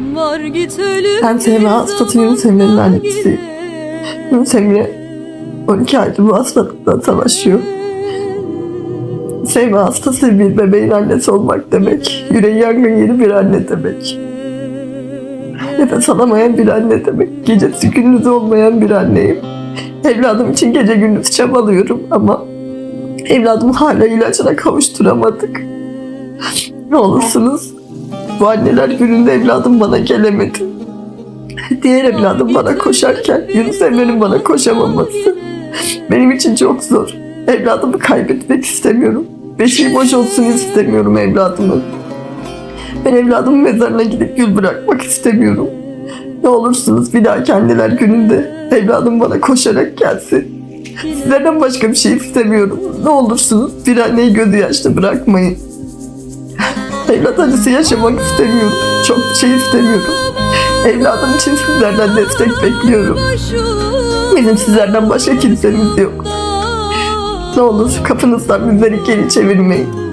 Var git ölüm Ben Semra hastası Yunus Emre'nin annesiyim. Yunus Emre 12 aydır bu hastalıkla savaşıyor. Semra hastası bir bebeğin annesi olmak demek. Yüreği yangın yeri bir anne demek. Nefes alamayan bir anne demek. Gecesi gündüzü olmayan bir anneyim. Evladım için gece gündüz çabalıyorum ama evladım hala ilacına kavuşturamadık. Ne olursunuz bu anneler gününde evladım bana gelemedi. Diğer evladım bana koşarken Yunus Emre'nin bana koşamaması benim için çok zor. Evladımı kaybetmek istemiyorum. Beşiği boş olsun istemiyorum evladımın. Ben evladımın mezarına gidip gül bırakmak istemiyorum. Ne olursunuz bir dahaki anneler gününde evladım bana koşarak gelsin. Sizlerden başka bir şey istemiyorum. Ne olursunuz bir anneyi gözü yaşlı bırakmayın. Evlat acısı yaşamak istemiyorum. Çok şey istemiyorum. Evladım için sizlerden destek bekliyorum. Bizim sizlerden başka kimsemiz yok. Ne olur kapınızdan bizleri geri çevirmeyin.